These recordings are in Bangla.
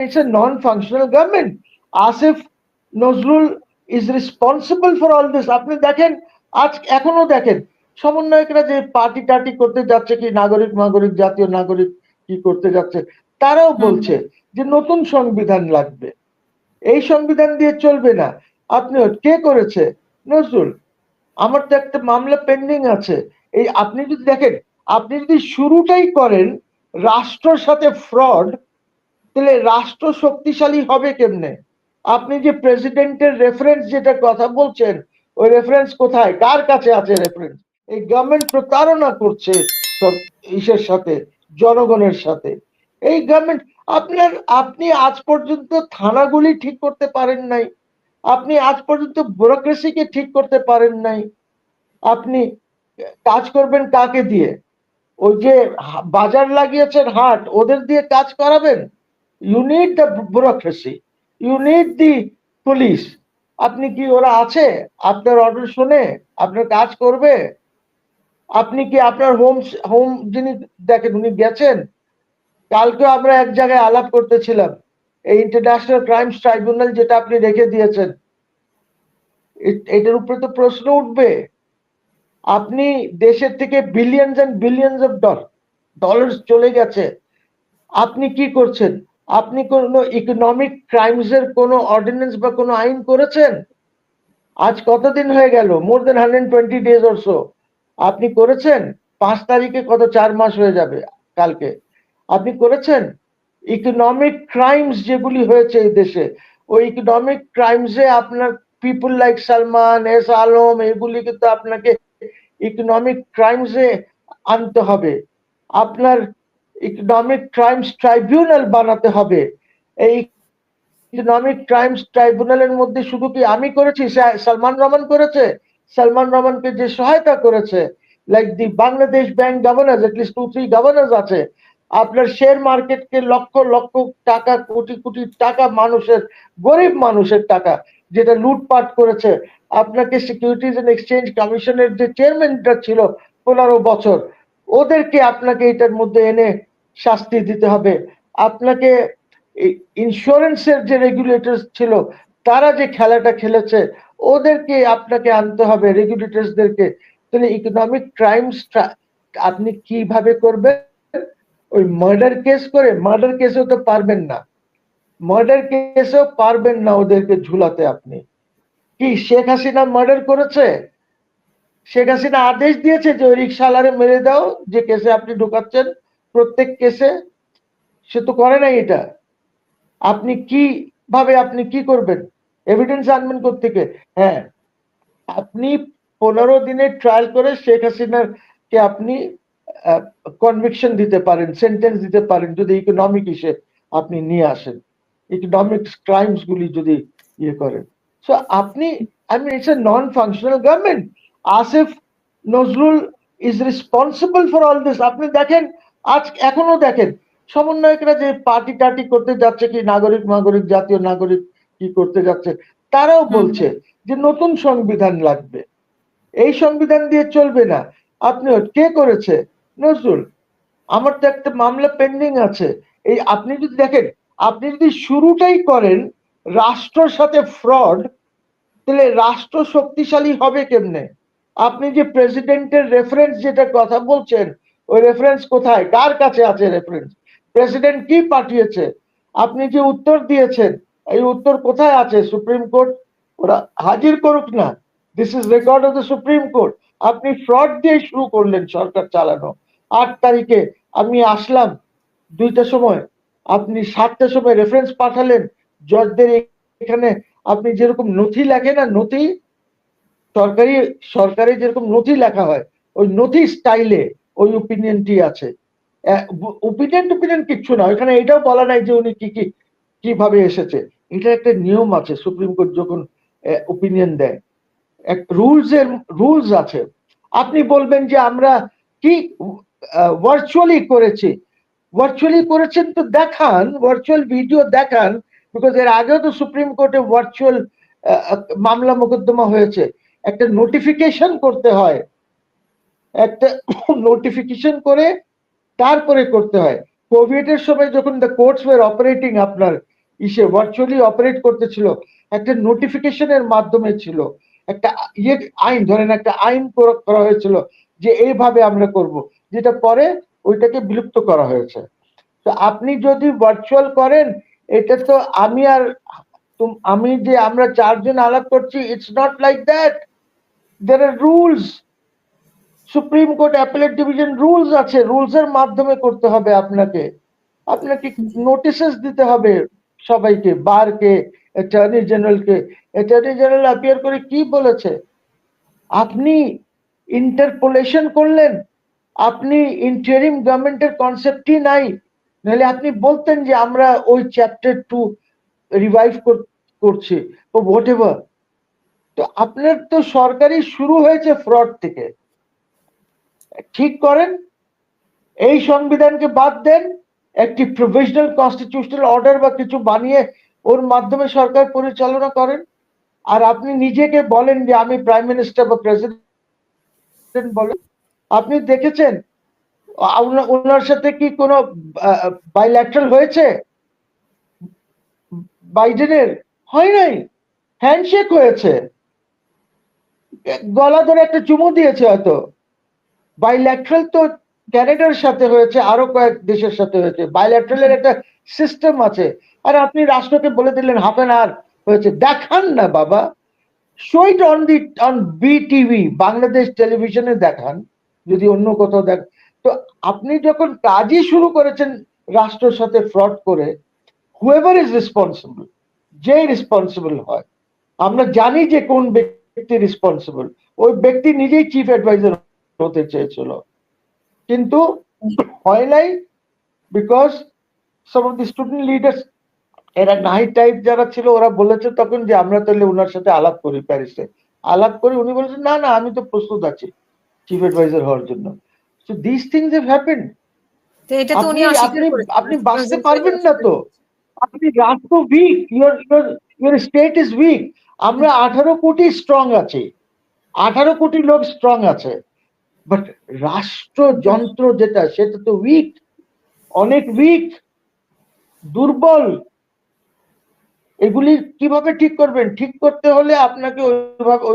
it's a non-functional government. Asif Nazrul is responsible for all this. আপনি দেখেন আজ এখনও দেখেন সমন্বয়করা যে পার্টি টাটি করতে যাচ্ছে কি নাগরিক নাগরিক জাতীয় নাগরিক কি করতে যাচ্ছে তারাও বলছে যে নতুন সংবিধান লাগবে। এই সংবিধান দিয়ে চলবে না। আপনি কে করেছে? নজরুল। আমার তো একটা মামলা পেন্ডিং আছে। এই আপনি যদি দেখেন আপনি যদি শুরুটাই করেন রাষ্ট্রের সাথে ফ্রড তাহলে রাষ্ট্র শক্তিশালী হবে কেমনে? আপনি যে প্রেসিডেন্টের রেফারেন্স যেটা কথা বলছেন, ওই রেফারেন্স কোথায়? কার কাছে আছে রেফারেন্স এই গভর্নমেন্ট প্রতারণা করছে ইসের সাথে, জনগণের সাথে। এই গভর্নমেন্ট আপনার, আপনি আজ পর্যন্ত থানাগুলি ঠিক করতে পারেন নাই। আপনি আজ পর্যন্ত ব্যুরোক্রেসিকে ঠিক করতে পারেন নাই। আপনি কাজ করবেন কাকে দিয়ে? ওই যে বাজার লাগিয়েছেন হাট, ওদের দিয়ে কাজ করাবেন? You need the bureaucracy you need the police আপনি কি ওরা আছে? আপনার অর্ডার শুনে, আপনার কাজ করবে? আপনি কি আপনার হোম হোম যিনি দেখেন, উনি গেছেন? কালকে আমরা এক জায়গায় আলাপ করতেছিলাম। এই ইন্টারন্যাশনাল ক্রাইমস ট্রাইব্যুনাল যেটা আপনি রেখে দিয়েছেন। এটার উপরে তো প্রশ্ন উঠবে। আপনি দেশের থেকে billions and billions of dollar চলে গেছে। আপনি কি করছেন? আপনি কোনো ইকোনমিক ক্রাইমস এর কোনো অর্ডিন্যান্স বা কোনো আইন করেছেন? আজ কতদিন হয়ে গেল? More than hundred twenty days or so আপনি করেছেন? পাঁচ তারিখে কত? চার মাস হয়ে যাবে কালকে। আপনি করেছেন? ইকোনমিক ক্রাইমস যেগুলি হয়েছে এই দেশে, ওই ইকোনমিক ক্রাইমসে আপনার people like Salman, S Alam এগুলি কিন্তু আপনাকে ইকোনমিক ক্রাইমসে আনতে হবে। আপনার ইকোনমিক ক্রাইমস ট্রাইব্যুনাল বানাতে হবে। এই ইকোনমিক ক্রাইমস ট্রাইব্যুনালের মধ্যে শুধু কি আমি করেছি সালমান রহমান করেছে? সালমান রহমানকে যে সহায়তা করেছে like the Bangladesh bank governor at least two three governor আছে। আপনার শেয়ার মার্কেটকে লক্ষ লক্ষ টাকা, কোটি কোটি টাকা মানুষের, গরিব মানুষের টাকা, যেটা লুটপাট করেছে। আপনাকে সিকিউরিটিজ এন্ড এক্সচেঞ্জ কমিশনের যে চেয়ারম্যানটা ছিল, পনেরো বছর, ওদেরকে আপনাকে এটার মধ্যে এনে শাস্তি দিতে হবে। আপনাকে ইন্স্যুরেন্সের যে রেগুলেটর ছিল, তারা যে খেলাটা খেলেছে, ওদেরকে আপনাকে আনতে হবে রেগুলেটরসদেরকে তাহলে ইকোনমিক ক্রাইমস আপনি কীভাবে করবেন? ওই মার্ডার কেস করে মার্ডার কেসেও তো পারবেন না। মার্ডার কেসেও পারবেন না ওদেরকে ঝুলাতে আপনি। কি শেখ হাসিনা মার্ডার করেছে? শেখ হাসিনা আদেশ দিয়েছে যে ওই রিক্সাওয়ালারে মেরে দাও, যে কেসে আপনি ঢুকাচ্ছেন। প্রত্যেক কেসে সে তো করে নাই এটা। আপনি কি ভাবে আপনি কি করবেন? এভিডেন্স আনবেন থেকে হ্যাঁ আপনি পনেরো দিনের ট্রায়াল করে শেখ হাসিনার কে আপনি কনভিকশন দিতে পারেন সেন্টেন্স দিতে পারেন, যদি ইকোনমিক ইসে আপনি নিয়ে আসেন। ইকোনমিক ক্রাইমস গুলি যদি ইয়ে করেন। সো আপনি I mean it's a non functional government Asif Nazrul is responsible for all this আপনি দেখেন আজ এখনও দেখেন সমন্বয়করা যে পার্টি টাটি করতে যাচ্ছে কি নাগরিক নাগরিক জাতীয় নাগরিক কি করতে যাচ্ছে তারাও বলছে যে নতুন সংবিধান লাগবে। এই সংবিধান দিয়ে চলবে না। আপনি কে করেছে? নজরুল। আমার তো একটা মামলা পেন্ডিং আছে। এই আপনি যদি দেখেন আপনি যদি শুরুটাই করেন রাষ্ট্রের সাথে ফ্রড তাহলে রাষ্ট্র শক্তিশালী হবে কেমনে? আপনি যে প্রেসিডেন্টের রেফারেন্স যেটা কথা বলছেন ওই রেফারেন্স কোথায়? কার কাছে আছে রেফারেন্স প্রেসিডেন্ট কি পাঠিয়েছে? আপনি যে উত্তর দিয়েছেন, এই উত্তর কোথায় আছে? সুপ্রিম কোর্ট ওরা হাজির করুক না। This is record of the supreme court আপনি ফ্রড দিয়ে শুরু করলেন সরকার চালানো। আট তারিখে আমি আসলাম দুইটার সময়। আপনি সাতটার সময় রেফারেন্স পাঠালেন। জজদের এখানে আপনি যেরকম নথি লেখেন না নথি, সরকারি সরকারি যেরকম নথি লেখা হয়, ওই নথি স্টাইলে ওই ওপিনিয়নটি আছে। ওপিনিয়ন টুপিনিয়ন কিচ্ছু না। ওইখানে এটাও বলা নাই যে উনি কি কি, কীভাবে এসেছে। এটা একটা নিয়ম আছে, সুপ্রিম কোর্ট যখন ওপিনিয়ন দেয়। এক রুলস এর রুলস আছে। আপনি বলবেন যে আমরা কি ভার্চুয়ালি করেছি। ভার্চুয়ালি করেছেন তো দেখান ভার্চুয়াল ভিডিও দেখান বিকজ এর আগেও তো সুপ্রিম কোর্টে ভার্চুয়াল মামলা মোকদ্দমা হয়েছে। একটা নোটিফিকেশন করতে হয়। একটা নোটিফিকেশন করে তারপরে করতে হয়। কোভিড এর সময় যখন দ্য কোর্টস ওয়ার অপারেটিং আপনার ইসে ভার্চুয়ালি অপারেট করতেছিল, একটা নোটিফিকেশনের মাধ্যমে ছিল। একটা ইয়ে আইন, ধরেন একটা আইন করা- হয়েছিল যে এইভাবে আমরা করব, যেটা পরে ওইটাকে বিলুপ্ত করা হয়েছে। তো আপনি যদি ভার্চুয়াল করেন, এটা তো আমি আর আমি যে আমরা চারজন আলাপ করছি it's not like that there are rules supreme court appellate division rules আছে রুলস এর মাধ্যমে করতে হবে আপনাকে। আপনাকে নোটিশেস দিতে হবে সবাইকে বারকে অ্যাটর্নি জেনারেলকে অ্যাটর্নি জেনারেল অ্যাপিয়ার করে কি বলেছে? আপনি ইন্টারপোলেশন করলেন, আপনি ইন্টারিম গভর্নমেন্টের কনসেপ্টই নাই। নাহলে আপনি বলতেন যে আমরা ওই চ্যাপ্টার টু রিভাইভ করছি হোয়াট তো আপনার তো সরকারি শুরু হয়েছে ফ্রড থেকে। ঠিক করেন, এই সংবিধানকে বাদ দেন, একটি প্রভিশনাল কনস্টিটিউশনাল অর্ডার বা কিছু বানিয়ে ওর মাধ্যমে সরকার পরিচালনা করেন। আর আপনি নিজেকে বলেন যে আমি প্রাইম মিনিস্টার বা প্রেসিডেন্ট বলেন। আপনি দেখেছেন ওনার সাথে কি কোনো বাইল্যাটারাল হয়েছে? বাইডেনের? হয় নাই। হ্যান্ডশেক হয়েছে। গলা ধরে একটা চুমু দিয়েছে হয়তো। বাইল্যাটারাল তো ক্যানাডার সাথে হয়েছে, আরও কয়েক দেশের সাথে হয়েছে। বাইল্যাটারালের একটা সিস্টেম আছে। আর আপনি রাষ্ট্রকে বলে দিলেন হাফ অ্যান আওয়ার হয়েছে। দেখান না, বাবা। Show on the on BTV Bangladesh টেলিভিশনে দেখান, যদি অন্য কোথাও দেখ। তো আপনি যখন কাজই শুরু করেছেন রাষ্ট্রের সাথে ফ্রড করে হুয়েভার ইজ রেসপন্সিবল যে রেসপন্সিবল হয়, আমরা জানি যে কোন ব্যক্তি রেসপন্সিবল ওই ব্যক্তি নিজেই চিফ অ্যাডভাইজার হতে চেয়েছিল। কিন্তু হয় নাই because some of the student leaders এরা নাই টাইপ যারা ছিল ওরা বলেছে তখন যে আমরা তাহলে ওনার সাথে আলাপ করি প্যারিসে। আলাপ করে উনি বলেছেন না না আমি তো প্রস্তুত আছি চিফ অ্যাডভাইজার হওয়ার জন্য। So this things have happened তো এটা তো উনি আপনি আপনি বাঁচতে পারবেন না তো। আপনি রাষ্ট্র weak your your your state is weak আমরা আঠারো কোটি স্ট্রং আছি। আঠারো কোটি লোক স্ট্রং আছে। বাট রাষ্ট্র যন্ত্র যেটা, সেটা তো উইক অনেক উইক দুর্বল। এগুলি কীভাবে ঠিক করবেন? ঠিক করতে হলে আপনাকে ওইভাবে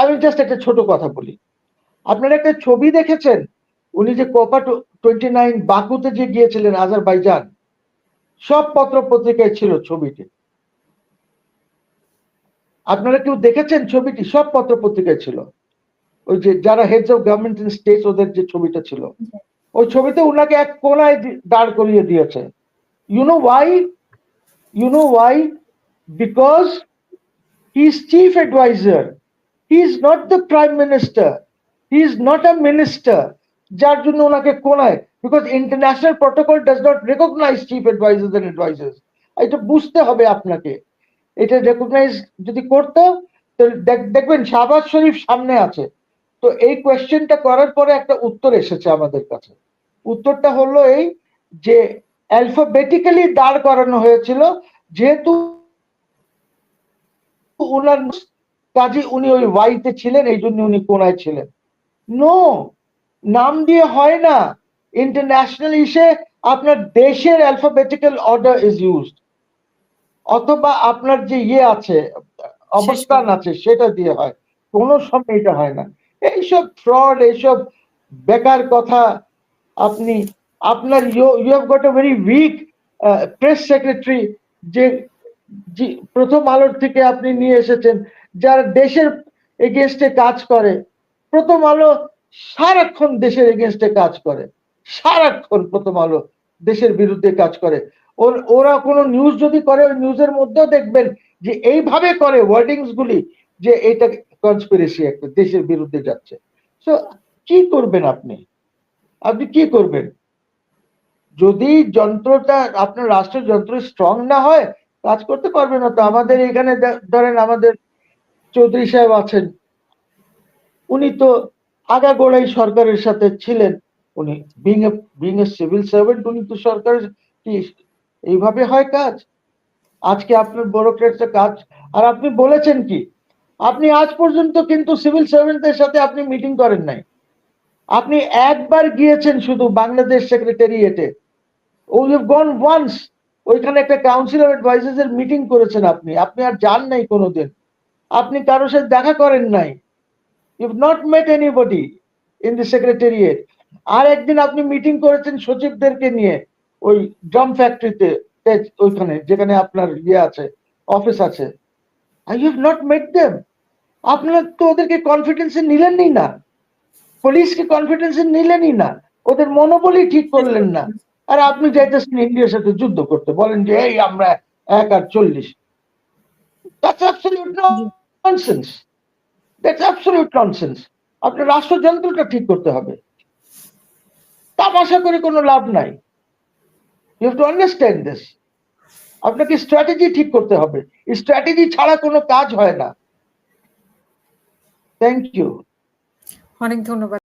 আমি জাস্ট একটা ছোট কথা বলি। আপনারা একটা ছবি দেখেছেন? উনি যে কোপা টোয়েন্টি নাইন বাকুতে যে গিয়েছিলেন আজারবাইজান, সব পত্র পত্রিকায় ছিল ছবিটি। আপনারা কেউ দেখেছেন ছবিটি? সব পত্র পত্রিকায় ছিল। ওই যে যারা heads of government in state ওদের যে ছবিটা ছিল ওই ছবিতে উনাকে এক কোনায় দাঁড় করিয়ে দিয়েছে। You know why you know why because he is chief adviser he is not the prime minister he is not a minister যার জন্য ওনাকে কোনায় because international protocol does not recognise chief advisers and advisers এটা বুঝতে হবে আপনাকে। এটা রেকগনাইজ যদি করতো দেখবেন শাহবাজ শরীফ সামনে আছে। তো এই কোয়েশ্চেনটা করার পরে একটা উত্তর এসেছে আমাদের কাছে। উত্তরটা হলো এই যে অ্যালফাবেটিক্যালি দাঁড় করানো হয়েছিল যেহেতু ওনার কাজে উনি ওই ওয়াইতে ছিলেন এই জন্য উনি কোনায় ছিলেন। নো নাম দিয়ে হয় না। ইন্টারন্যাশনাল ইসে আপনার দেশের অ্যালফাবেটিক্যাল অর্ডার ইজ ইউজড অথবা আপনার যে ইয়ে আছে অবস্থান আছে সেটা দিয়ে হয়। কোনো সময় এটা হয় না। এইসব ফ্রড এইসব বেকার কথা আপনি, আপনার you have got a very weak press secretary যে প্রথম আলোর থেকে আপনি নিয়ে এসেছেন, যারা দেশের এগেনস্টে কাজ করে। প্রথম আলো সারাক্ষণ দেশের এগেনস্টে কাজ করে। সারাক্ষণ প্রথম আলো দেশের বিরুদ্ধে কাজ করে। ওর, ওরা কোনো নিউজ যদি করে, ওই নিউজের মধ্যেও দেখবেন যে এইভাবে করে ওয়ার্ডিংস গুলি। যে এটা কনস্পিরেসি একটা দেশের বিরুদ্ধে যাচ্ছে। সো কি করবেন আপনি? আপনি কি করবেন? যদি যন্ত্রটা, আপনার রাষ্ট্রের যন্ত্র স্ট্রং না হয়, কাজ করতে পারবে না তো। আমাদের এখানে ধরেন আমাদের চৌধুরী সাহেব আছেন। উনি তো আগাগোড়াই সরকারের সাথে ছিলেন। উনি being a being a civil servant উনি তো সরকারের কি, এইভাবে হয় কাজ? আজকে আপনার ব্যুরোক্রেটসের কাজ। আর আপনি বলেছেন কি আপনি আজ পর্যন্ত কিন্তু সিভিল সার্ভেন্টদের সাথে আপনি মিটিং করেন নাই। আপনি একবার গিয়েছেন শুধু বাংলাদেশ সেক্রেটারিয়েটে। গন ওয়ান্স ওইখানে একটা কাউন্সিল অফ অ্যাডভাইজার্স এর মিটিং করেছেন আপনি। আপনি আর যান নাই কোনোদিন। আপনি কারোর সাথে দেখা করেন নাই। You not met anybody in the secretariat আর একদিন আপনি মিটিং করেছেন সচিবদেরকে নিয়ে, ওই ড্রাম ফ্যাক্টরিতে ওইখানে, যেখানে আপনার ইয়ে আছে অফিস আছে। I have not met them আপনার তো ওদেরকে কনফিডেন্সে নিলেনই না। পুলিশকে কনফিডেন্সে নিলেনই না। ওদের মনোবলই ঠিক করলেন না। আর আপনি চাইতেছেন ইন্ডিয়ার সাথে যুদ্ধ করতে, বলেন যে, এই আমরা এক আর চল্লিশ। That's absolute nonsense that's absolute nonsense আপনার রাষ্ট্রযন্ত্রটা ঠিক করতে হবে। তামাশা করে কোনো লাভ নাই। ইউ টু আন্ডারস্ট্যান্ড দিস আপনাকে স্ট্র্যাটেজি ঠিক করতে হবে। স্ট্র্যাটেজি ছাড়া কোনো কাজ হয় না। থ্যাংক ইউ অনেক ধন্যবাদ।